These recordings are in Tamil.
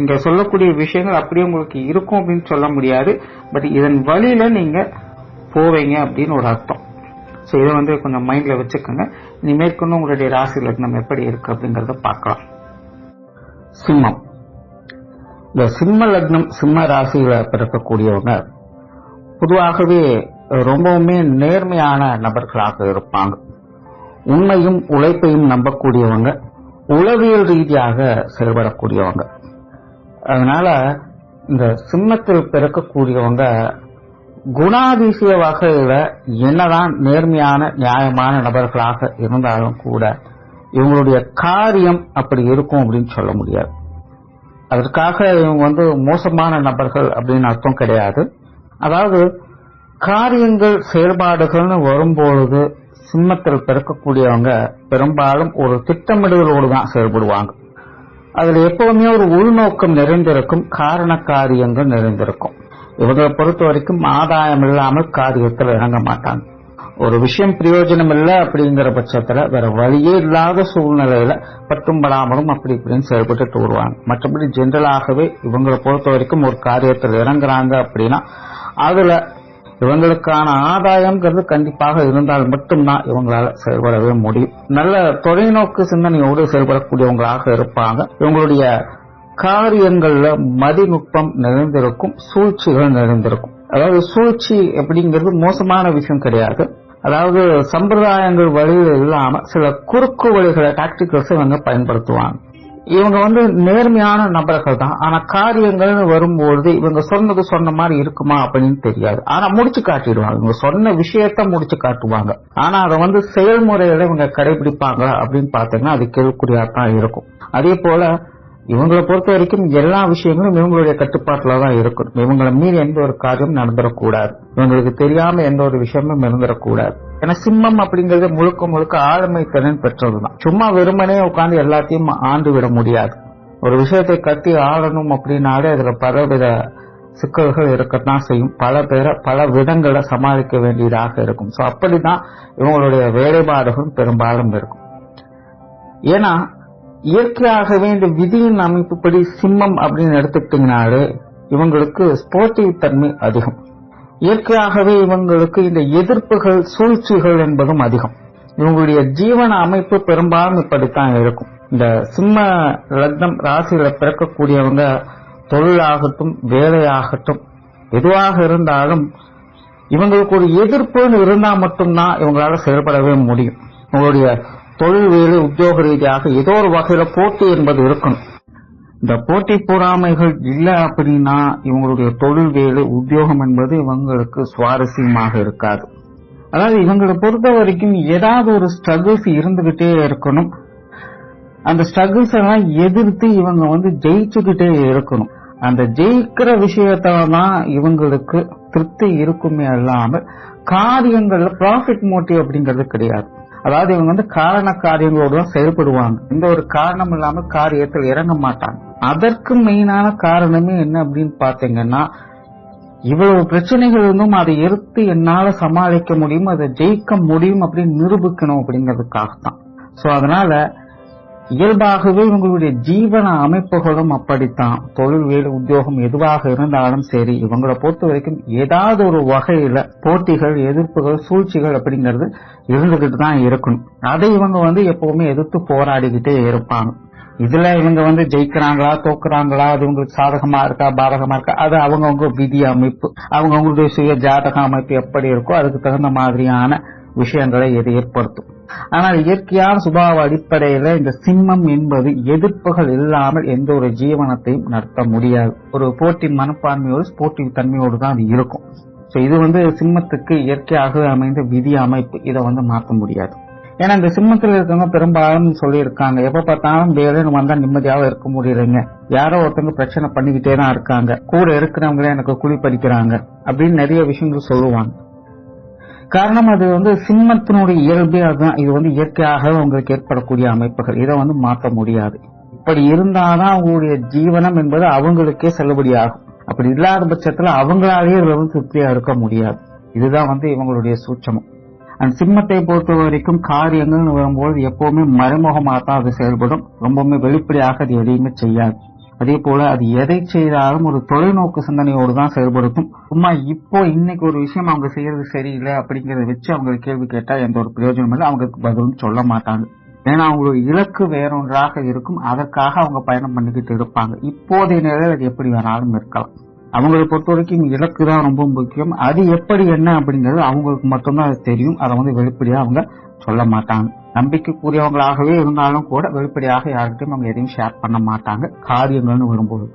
இங்க சொல்லக்கூடிய விஷயங்கள் அப்படியே உங்களுக்கு இருக்கும் அப்படின்னு சொல்ல முடியாது. பட் இதன் வழியில நீங்க போவீங்க அப்படின்னு ஒரு அர்த்தம். சோ இதை வந்து கொஞ்சம் மைண்ட்ல வச்சுக்கோங்க. இனி மேற்கொண்டு உங்களுடைய ராசி லக்னம் எப்படி இருக்கு அப்படிங்கிறத பார்க்கலாம். சிம்மம். இந்த சிம்ம லக்னம் சிம்ம ராசியில பிறக்கக்கூடியவங்க பொதுவாகவே ரொம்பவுமே நேர்மையான நபர்களாக இருப்பாங்க. உண்மையும் உழைப்பையும் நம்பக்கூடியவங்க உளவியல் ரீதியாக செயல்படக்கூடியவங்க. அதனால இந்த சிம்மத்தில் பிறக்கக்கூடியவங்க குணாதிசய வகையில என்னதான் நேர்மையான நியாயமான நபர்களாக இருந்தாலும் கூட இவங்களுடைய காரியம் அப்படி இருக்கும் அப்படின்னு சொல்ல முடியாது. அதற்காக இவங்க வந்து மோசமான நபர்கள் அப்படின்னு அர்த்தம் கிடையாது. அதாவது காரியங்கள் செயல்பாடுகள்னு வரும்பொழுது சிம்மத்தில் பிறக்கக்கூடியவங்க பெரும்பாலும் ஒரு திட்டமிடுதலோடு தான் செயல்படுவாங்க. அதுல எப்பவுமே ஒரு உள்நோக்கம் நிறைந்திருக்கும் காரண காரியங்கள் நிறைந்திருக்கும். இவங்களை பொறுத்த வரைக்கும் ஆதாயம் இல்லாமல் காரியத்தில் இறங்க மாட்டாங்க. ஒரு விஷயம் பிரயோஜனம் இல்லை அப்படிங்கிற பட்சத்துல வேற வழியே இல்லாத சூழ்நிலையில பட்டும் படாமலும் அப்படி இப்படின்னு செயல்பட்டு வருவாங்க. மற்றபடி ஜென்ரலாகவே இவங்களை பொறுத்த வரைக்கும் ஒரு காரியத்தில் இறங்குறாங்க அப்படின்னா அதுல இவங்களுக்கான ஆதாயம்ங்கிறது கண்டிப்பாக இருந்தால் மட்டும்தான் இவங்களால செயல்படவே முடியும். நல்ல தொலைநோக்கு சிந்தனையோடு செயல்படக்கூடியவங்களாக இருப்பாங்க. இவங்களுடைய காரியங்கள்ல மதிநுட்பம் நிறைந்திருக்கும் சூழ்ச்சிகள் நிறைந்திருக்கும். அதாவது சூழ்ச்சி அப்படிங்கிறது மோசமான விஷயம் கிடையாது. அதாவது சம்பிரதாயங்கள் வழியில் இல்லாம சில குறுக்கு வழிகளை டாக்டிகல்ஸ் இவங்க பயன்படுத்துவாங்க. இவங்க வந்து நேர்மையான நபர்கள் தான். ஆனா காரியங்கள்னு வரும்பொழுது இவங்க சொன்னது சொன்ன மாதிரி இருக்குமா அப்படின்னு தெரியாது. ஆனா முடிச்சு காட்டிடுவாங்க. இவங்க சொன்ன விஷயத்த முடிச்சு காட்டுவாங்க. ஆனா அதை வந்து செயல்முறையில இவங்க கடைபிடிப்பாங்களா அப்படின்னு பாத்தீங்கன்னா அது கேள்விக்குறியா தான் இருக்கும். அதே போல இவங்களை பொறுத்த வரைக்கும் எல்லா விஷயங்களும் இவங்களுடைய கட்டுப்பாட்டில் தான் இருக்கணும். இவங்களை மீறி எந்த ஒரு காரியம் நடந்துடக்கூடாது. இவங்களுக்கு தெரியாம எந்த ஒரு விஷயமும் இருந்துடக்கூடாது. ஏன்னா சிம்மம் அப்படிங்கறது முழுக்க முழுக்க ஆளுமை திறன் பெற்றதுதான். சும்மா வெறுமனே உட்கார்ந்து எல்லாத்தையும் ஆண்டு விட முடியாது. ஒரு விஷயத்தை கட்டி ஆளணும் அப்படின்னாலே அதுல பலவித சிக்கல்கள் இருக்கத்தான் செய்யும். பல பேரை பல விதங்களை சமாளிக்க வேண்டியதாக இருக்கும். சோ அப்படிதான் இவங்களுடைய வேலைபாடுகளும் பெரும்பாலும் இருக்கும். ஏன்னா இயற்கையாகவே இந்த விதியின் அமைப்புப்படி சிம்மம் அப்படின்னு எடுத்துக்கிட்டீங்கனாலே இவங்களுக்கு ஸ்போர்ட்டிவ் தன்மை அதிகம். இயற்கையாகவே இவங்களுக்கு இந்த எதிர்ப்புகள் சூழ்ச்சிகள் என்பதும் அதிகம். இவங்களுடைய ஜீவன அமைப்பு பெரும்பாலும் இப்படித்தான் இருக்கும். இந்த சிம்ம லக்னம் ராசியில பிறக்கக்கூடியவங்க தொழிலாகட்டும் வேலையாகட்டும் எதுவாக இருந்தாலும் இவங்களுக்கு ஒரு எதிர்ப்புன்னு இருந்தா மட்டும்தான் இவங்களால செயல்படவே முடியும். உங்களுடைய தொழில் வேலை உத்தியோக ரீதியாக ஏதோ ஒரு வகையில போட்டி என்பது இருக்கணும். இந்த போட்டி பொறாமைகள் இல்ல அப்படின்னா இவங்களுடைய தொழில் வேலை உத்தியோகம் என்பது இவங்களுக்கு சுவாரஸ்யமாக இருக்காது. அதாவது இவங்களை பொறுத்த வரைக்கும் ஏதாவது ஒரு ஸ்ட்ரகிள்ஸ் இருந்துகிட்டே இருக்கணும். அந்த ஸ்ட்ரகிள்ஸ் எல்லாம் எதிர்த்து இவங்க வந்து ஜெயிச்சுக்கிட்டே இருக்கணும். அந்த ஜெயிக்கிற விஷயத்தான் இவங்களுக்கு திருப்தி இருக்குமே இல்லாமல் காரியங்கள்ல ப்ராஃபிட் மோட்டிவ் அப்படிங்கிறது கிடையாது. அதாவது இவங்க வந்து காரண காரியங்களோடு தான் செயல்படுவாங்க. இந்த ஒரு காரணம் இல்லாம காரியத்தில் இறங்க மாட்டாங்க. அதற்கு மெயினான காரணமே என்ன அப்படின்னு பாத்தீங்கன்னா இவ்வளவு பிரச்சனைகள் இருந்தும் அதை எடுத்து என்னால சமாளிக்க முடியும் அதை ஜெயிக்க முடியும் அப்படின்னு நிரூபிக்கணும் அப்படிங்கிறதுக்காகத்தான். சோ அதனால இயல்பாகவே இவங்களுடைய ஜீவன அமைப்புகளும் அப்படித்தான். தொழில் வேலை உத்தியோகம் எதுவாக இருந்தாலும் சரி இவங்களை பொறுத்த வரைக்கும் ஏதாவது ஒரு வகையில போட்டிகள் எதிர்ப்புகள் சூழ்ச்சிகள் அப்படிங்கிறது இருந்துகிட்டு தான் இருக்கணும். அதை இவங்க வந்து எப்பவுமே எதிர்த்து போராடிக்கிட்டே இருப்பாங்க. இதுல இவங்க வந்து ஜெயிக்கிறாங்களா தோக்குறாங்களா அது உங்களுக்கு சாதகமா இருக்கா பாதகமா இருக்கா அது அவங்கவுங்க விதி அமைப்பு அவங்கவுங்களுடைய சுய ஜாதக அமைப்பு எப்படி இருக்கோ அதுக்கு தகுந்த மாதிரியான விஷயங்களை இது ஏற்படுத்தும். ஆனால் இயற்கையான சுபாவ அடிப்படையில இந்த சிம்மம் என்பது எதிர்ப்புகள் இல்லாமல் எந்த ஒரு ஜீவனத்தையும் நடத்த முடியாது. ஒரு போட்டி மனப்பான்மையோடு போட்டி தன்மையோடு தான் அது இருக்கும். ஸோ இது வந்து சிம்மத்துக்கு இயற்கையாக அமைந்த விதி அமைப்பு. இதை வந்து மாற்ற முடியாது. ஏன்னா இந்த சிம்மத்தில் இருக்கவங்க பெரும்பாலும் சொல்லியிருக்காங்க. எப்ப பார்த்தாலும் வேலைன்னு வந்தா நிம்மதியாக இருக்க முடியலைங்க. யாரோ ஒருத்தவங்க பிரச்சனை பண்ணிக்கிட்டே தான் இருக்காங்க. கூட இருக்கிறவங்களே எனக்கு குழி பறிக்கிறாங்க அப்படின்னு நிறைய விஷயங்கள் சொல்லுவாங்க. காரணம் அது வந்து சிம்மத்தினுடைய இயல்பே அதுதான். இது வந்து இயற்கையாக உங்களுக்கு ஏற்படக்கூடிய அமைப்புகள். இதை வந்து மாற்ற முடியாது. இப்படி இருந்தாதான் அவங்களுடைய ஜீவனம் என்பது அவங்களுக்கே செல்லுபடியாகும். அப்படி இல்லாத பட்சத்துல அவங்களாலேயே இதுல வந்து திருப்தியா இருக்க முடியாது. இதுதான் வந்து இவங்களுடைய சூட்சமம். அண்ட் சிம்மத்தை பொறுத்த வரைக்கும் காரியங்கள்னு வரும்போது எப்பவுமே மறைமுகமாக தான் அது செயல்படும். ரொம்பவுமே வெளிப்படையாக அது எதையுமே செய்யாது. அதே போல அது எதை செய்தாலும் ஒரு தொலைநோக்கு சிந்தனையோடு தான் செயல்படுத்தும். சும்மா இப்போ இன்னைக்கு ஒரு விஷயம் அவங்க செய்யறது சரியில்லை அப்படிங்கறத வச்சு அவங்க கேள்வி கேட்டா எந்த ஒரு பிரயோஜனம் இல்லை. அவங்களுக்கு பதிலும் சொல்ல மாட்டாங்க. ஏன்னா அவங்களோட இலக்கு வேறொன்றாக இருக்கும். அதற்காக அவங்க பயணம் பண்ணிக்கிட்டு இருப்பாங்க. இப்போதைய நிலையில் அது எப்படி வேணாலும் இருக்கலாம். அவங்களை பொறுத்த வரைக்கும் இலக்கு தான் ரொம்ப முக்கியம். அது எப்படி என்ன அப்படிங்கிறது அவங்களுக்கு மட்டும்தான் அது தெரியும். அதை வந்து வெளிப்படையாக அவங்க சொல்ல மாட்டாங்க. நம்பிக்கைக்குரியவங்களாகவே இருந்தாலும் கூட வெளிப்படையாக யார்கிட்டயும் அவங்க எதையும் ஷேர் பண்ண மாட்டாங்க. காரியங்கள்னு வரும்போது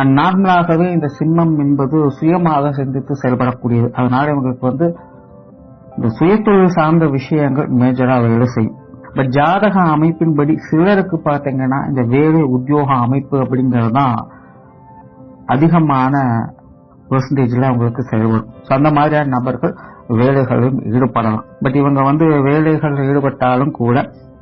அண்ட் நார்மலாகவே இந்த சிம்மம் என்பது சுயமாக சிந்தித்து செயல்படக்கூடியது. அதனால இவங்களுக்கு வந்து இந்த சுயத்தொழில் சார்ந்த விஷயங்கள் மேஜராக வேலை செய்யும். பட் ஜாதக அமைப்பின்படி சிலருக்கு பார்த்தீங்கன்னா இந்த வேலை உத்தியோக அமைப்பு அப்படிங்கிறது தான் அதிகமான பெர்சன்டேஜில் அவங்களுக்கு செயல்படும். ஸோ அந்த மாதிரியான நபர்கள் வேலைகளிலும் ஈடுபடலாம். பட் இவங்க வந்து வேலைகளில் ஈடுபட்டாலும் கூட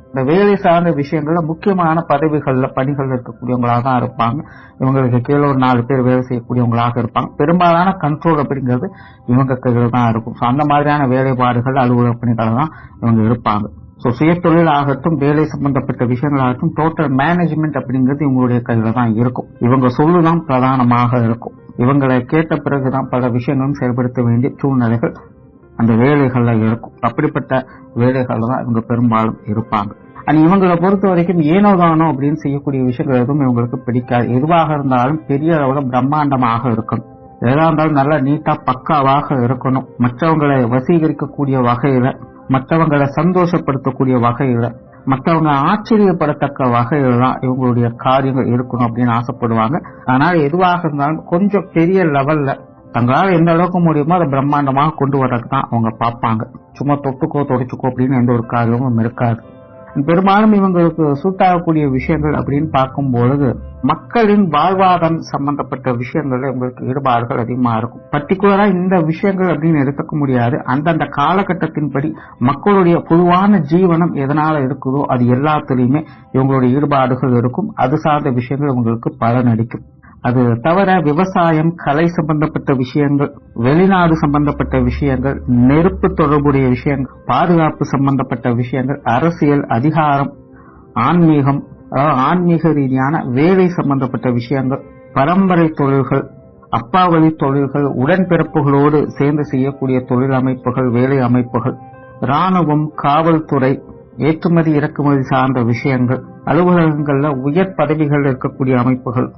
இந்த வேலை சார்ந்த விஷயங்கள்ல முக்கியமான பதவிகளில் பணிகள் இருக்கக்கூடியவங்களாக தான் இருப்பாங்க. இவங்களுக்கு கீழே ஒரு நாலு பேர் வேலை செய்யக்கூடியவங்களாக இருப்பாங்க. பெரும்பாலான கண்ட்ரோல் அப்படிங்கிறது இவங்க கையில் தான் இருக்கும். ஸோ அந்த மாதிரியான வேலைப்பாடுகள் அலுவலக பணிகள் தான் இவங்க இருப்பாங்க. ஸோ சுயத்தொழில் ஆகட்டும் வேலை சம்பந்தப்பட்ட விஷயங்களாகட்டும் டோட்டல் மேனேஜ்மெண்ட் அப்படிங்கிறது இவங்களுடைய கையில் தான் இருக்கும். இவங்க சொல்லுதான் பிரதானமாக இருக்கும். இவங்களை கேட்ட பிறகுதான் பல விஷயங்களும் செயல்படுத்த வேண்டிய சூழ்நிலைகள் அந்த வேலைகள்ல இருக்கும். அப்படிப்பட்ட வேலைகள்ல தான் இவங்க பெரும்பாலும் இருப்பாங்க. அண்ட் இவங்களை பொறுத்த வரைக்கும் ஏனோதானோ அப்படின்னு செய்யக்கூடிய விஷயங்கள் எதுவும் இவங்களுக்கு பிடிக்காது. எதுவாக இருந்தாலும் பெரிய அளவுல பிரம்மாண்டமாக இருக்கணும். எதா இருந்தாலும் நல்லா நீட்டா பக்காவாக இருக்கணும். மற்றவங்களை வசீகரிக்கக்கூடிய வகையில மற்றவங்களை சந்தோஷப்படுத்தக்கூடிய வகையில மற்றவங்க ஆச்சரியப்படத்தக்க வகையில தான் இவங்களுடைய காரியங்கள் இருக்கணும் அப்படின்னு ஆசைப்படுவாங்க. ஆனால் எதுவாக இருந்தாலும் கொஞ்சம் பெரிய லெவல்ல தங்களால் எந்த அளவுக்கு முடியுமோ அதை பிரம்மாண்டமாக கொண்டு வரதுக்கு தான் அவங்க பார்ப்பாங்க. சும்மா தொட்டுக்கோ தொடைச்சுக்கோ அப்படின்னு எந்த ஒரு காரியமும் இருக்காது. பெரும்பாலும் இவங்களுக்கு சூட்டாகக்கூடிய விஷயங்கள் அப்படின்னு பார்க்கும் பொழுது மக்களின் வாழ்வாதாரம் சம்பந்தப்பட்ட விஷயங்கள்ல இவங்களுக்கு ஈடுபாடுகள் அதிகமா இருக்கும். பர்டிகுலரா இந்த விஷயங்கள் அப்படின்னு எடுத்துக்க முடியாது. அந்தந்த காலகட்டத்தின்படி மக்களுடைய பொதுவான ஜீவனம் எதனால இருக்குதோ அது எல்லாத்துலயுமே இவங்களுடைய ஈடுபாடுகள் இருக்கும். அது சார்ந்த விஷயங்கள் இவங்களுக்கு பலனளிக்கும். அது தவிர விவசாயம் கலை சம்பந்தப்பட்ட விஷயங்கள் வெளிநாடு சம்பந்தப்பட்ட விஷயங்கள் நெருப்பு தொடர்புடைய விஷயங்கள் பாதுகாப்பு சம்பந்தப்பட்ட விஷயங்கள் அரசியல் அதிகாரம் ஆன்மீகம் ஆன்மீக ரீதியான வேலை சம்பந்தப்பட்ட விஷயங்கள் பரம்பரை தொழில்கள் அப்பாவளி தொழில்கள் உடன்பிறப்புகளோடு சேர்ந்து செய்யக்கூடிய தொழில் அமைப்புகள் வேலை அமைப்புகள் ராணுவம் காவல்துறை ஏற்றுமதி இறக்குமதி சார்ந்த விஷயங்கள் அலுவலகங்கள்ல உயர் பதவிகள் இருக்கக்கூடிய அமைப்புகள்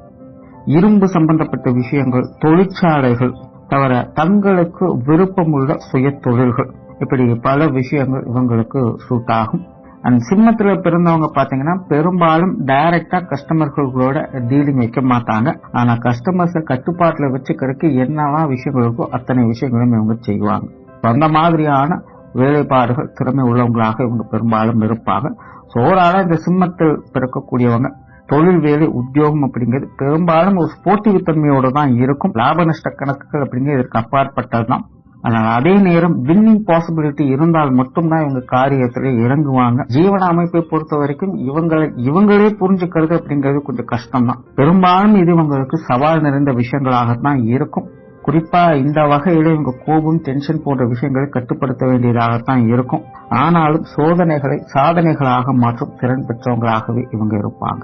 இரும்பு சம்பந்தப்பட்ட விஷயங்கள் தொழிற்சாலைகள் தவிர தங்களுக்கு விருப்பமுள்ள சுய தொழில்கள் இப்படி பல விஷயங்கள் இவங்களுக்கு சூட் ஆகும். அண்ட் சிம்மத்தில் பிறந்தவங்க பாத்தீங்கன்னா பெரும்பாலும் டைரக்டா கஸ்டமர்களோட டீலிங் வைக்க மாட்டாங்க. ஆனா கஸ்டமர்ஸ கட்டுப்பாட்டுல வச்சுக்கிறதுக்கு என்னெல்லாம் விஷயங்கள் இருக்கோ அத்தனை விஷயங்களும் இவங்க செய்வாங்க. அந்த மாதிரியான வேலைப்பாடுகள் திறமை உள்ளவங்களாக இவங்க பெரும்பாலும் இருப்பாங்க. சோறால இந்த சிம்மத்தில் பிறக்கக்கூடியவங்க தொழில் வேலை உத்தியோகம் அப்படிங்கிறது பெரும்பாலும் ஒரு போட்டி தன்மையோட தான் இருக்கும். லாப நஷ்ட கணக்குகள் அப்படிங்கிறது இதற்கு அப்பாற்பட்டதுதான். ஆனால் அதே நேரம் வின்னிங் பாசிபிலிட்டி இருந்தால் மட்டும்தான் இவங்க காரியத்தில் இறங்குவாங்க. ஜீவன அமைப்பை பொறுத்த வரைக்கும் இவங்களை இவங்களே புரிஞ்சுக்கிறது அப்படிங்கிறது கொஞ்சம் கஷ்டம் தான் பெரும்பாலும் இது இவங்களுக்கு சவால் நிறைந்த விஷயங்களாகத்தான் இருக்கும். குறிப்பா இந்த வகையில இவங்க கோபம் டென்ஷன் போன்ற விஷயங்களை கட்டுப்படுத்த வேண்டியதாகத்தான் இருக்கும். ஆனாலும் சோதனைகளை சாதனைகளாக மாற்றும் திறன் பெற்றவங்களாகவே இவங்க இருப்பாங்க.